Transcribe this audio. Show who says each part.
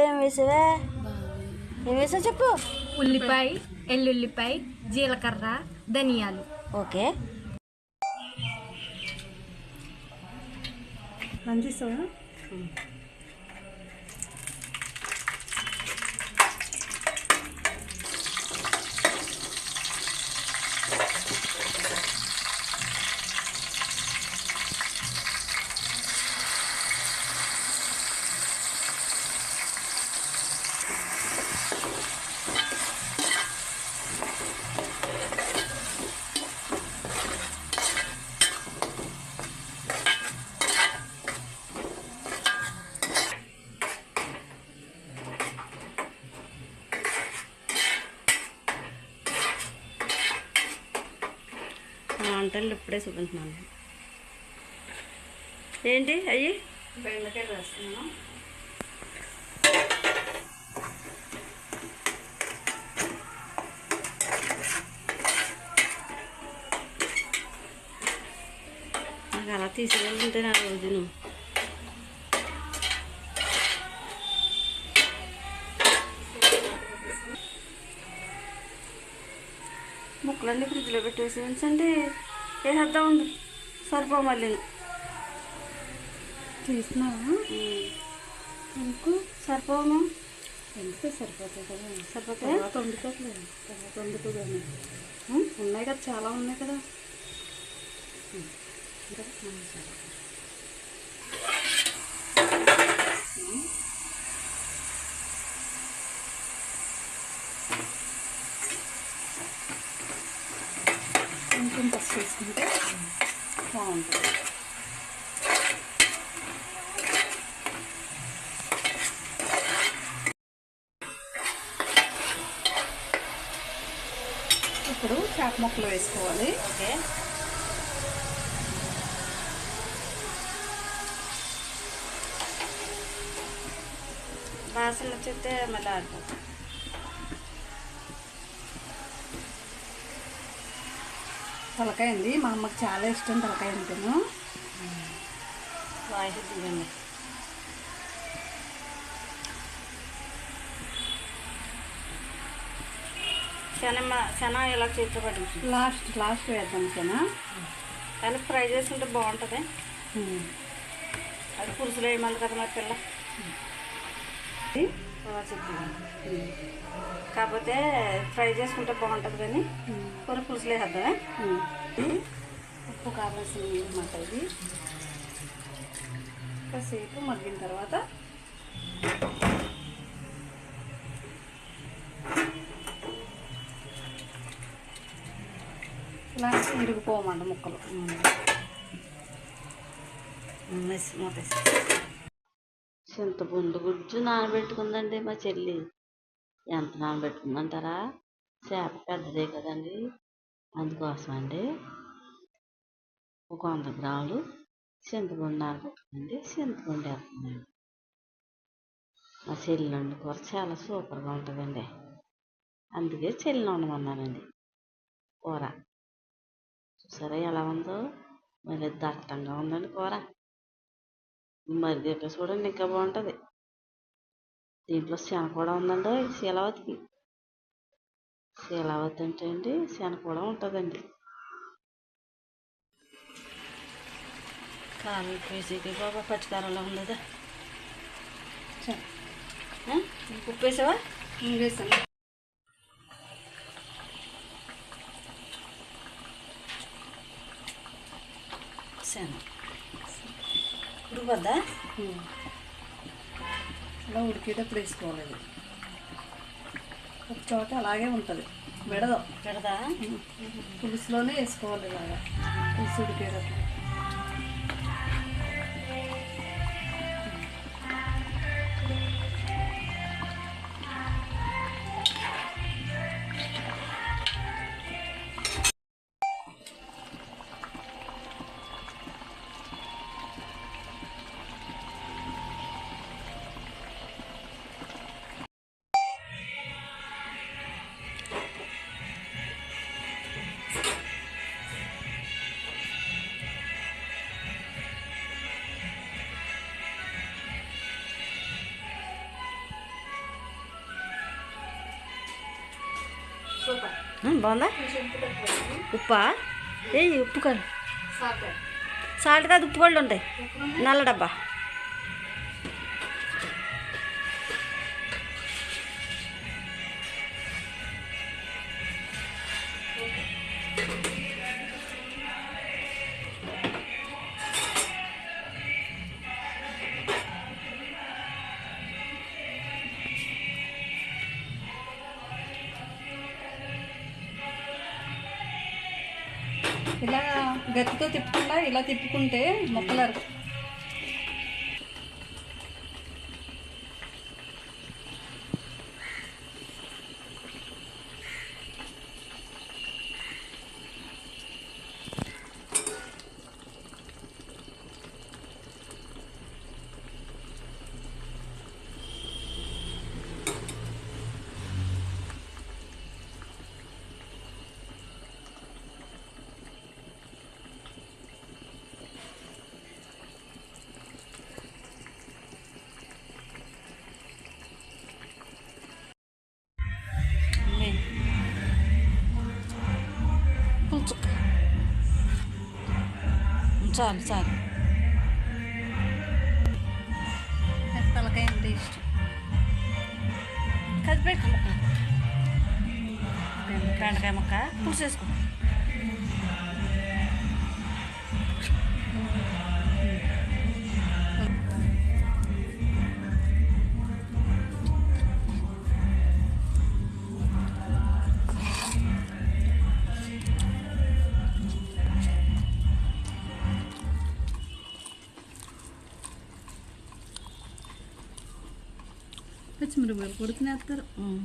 Speaker 1: ఏం వేసావా ఏం వేసావు చెప్పు.
Speaker 2: ఉల్లిపాయ ఎల్లుల్లిపాయ జీలకర్ర ధనియాలు.
Speaker 1: ఓకే.
Speaker 3: రంజిస్తావా
Speaker 1: వంటలు ఇప్పుడే చూపించున్నాను. ఏంటి? అయ్యి?
Speaker 3: బెండకాయ వేస్తున్నాను.
Speaker 1: నాకు అలా తీసుకెళ్తుంటే నా రోజును ముక్కలన్నీ ఫ్రిడ్జ్లో పెట్టేసి ఉంచండి. వేసేద్దాం ఉంది? సరిపో మళ్ళీ
Speaker 3: తీస్తున్నావా
Speaker 1: ఎందుకు? సరిపోను
Speaker 3: ఎందుకు సరిపోతుంది కదా.
Speaker 1: సరిపోతే
Speaker 3: తర్వాత వండుకోవట్లేదు తర్వాత ఉన్నాయి కదా చాలా ఉన్నాయి కదా. బాగుంటుంది ఇప్పుడు చేప ముక్కలు వేసుకోవాలి.
Speaker 1: ఓకే. వాసన వచ్చితే మళ్ళీ ఆడిపోతుంది
Speaker 3: తలకాయ ఉంది మా అమ్మకి చాలా ఇష్టం తలకాయ
Speaker 1: వాయిస్ దిగండి శనమ శన ఇలా చేతితో పట్టించు
Speaker 3: లాస్ట్ లాస్ట్ వేద్దాం సనా
Speaker 1: కానీ ఫ్రై చేసుకుంటే బాగుంటుంది. అది పులుసులు వేయమంది కదా మరి పిల్ల? తర్వాత కాకపోతే ఫ్రై చేసుకుంటే బాగుంటుంది కానీ కూర పులుసులు వేసేద్దామే
Speaker 3: ఉప్పు కావాల్సిన అనమాట ఇది. కాసేపు మగ్గిన తర్వాత ఇలా ఇరిగిపోమంట ముక్కలు.
Speaker 1: వేసి మూతేసి. చింతపండు గుజ్జు నానబెట్టుకుందండి మా చెల్లి. ఎంత నానబెట్టుకుందంటారా? చేప పెద్దదే కదండి. అందుకోసం అండి ఒక వంద గ్రాములు చింతపండు నానబెట్టుకుంది చింతపండు వేస్తుందండి మా చెల్లి కూర చాలా సూపర్గా ఉంటుందండి. అందుకే చెల్లిని వండమన్నానండి. కూర. చూసారా ఎలా ఉందో? మరి దట్టంగా ఉందండి కూర. మరి దగ్గర చూడండి ఇంకా బాగుంటుంది. దీంట్లో శన కూడా ఉందండి. శీలావతికి. శీలావతి అంటే అండి శన కూడా ఉంటుందండి. కారం బాబా పచ్చికారంలో ఉండదా ఆ? ఉప్పు వేసావా?
Speaker 3: వేసాను.
Speaker 1: శన ఉడిపోద్దా
Speaker 3: ఇలా ఉడికేటప్పుడు వేసుకోవాలి ఒక చోట అలాగే ఉంటుంది. విడదు.
Speaker 1: పెడదా
Speaker 3: పులుసులోనే వేసుకోవాలి ఇలాగా. పులుసు ఉడికేటప్పుడు.
Speaker 1: బాగుందా? ఉప్పా? ఏ ఉప్పు కాదు. సాల్ట్ కాదు ఉప్పు కూడా ఉంటాయి. నల్ల డబ్బా.
Speaker 3: ఇలా గట్టితో తిప్పకుండా ఇలా తిప్పుకుంటే మొక్కలు
Speaker 1: చాలు చాలు.
Speaker 3: తలకాయ ఎంత ఇష్టం.
Speaker 1: కదిపెట్టు ముక్క బెండకాయ ముక్క. పులుసు వేసుకో.
Speaker 3: పచ్చిమిరపకాయలు కూడా తినేస్తారు
Speaker 1: ఉమ్.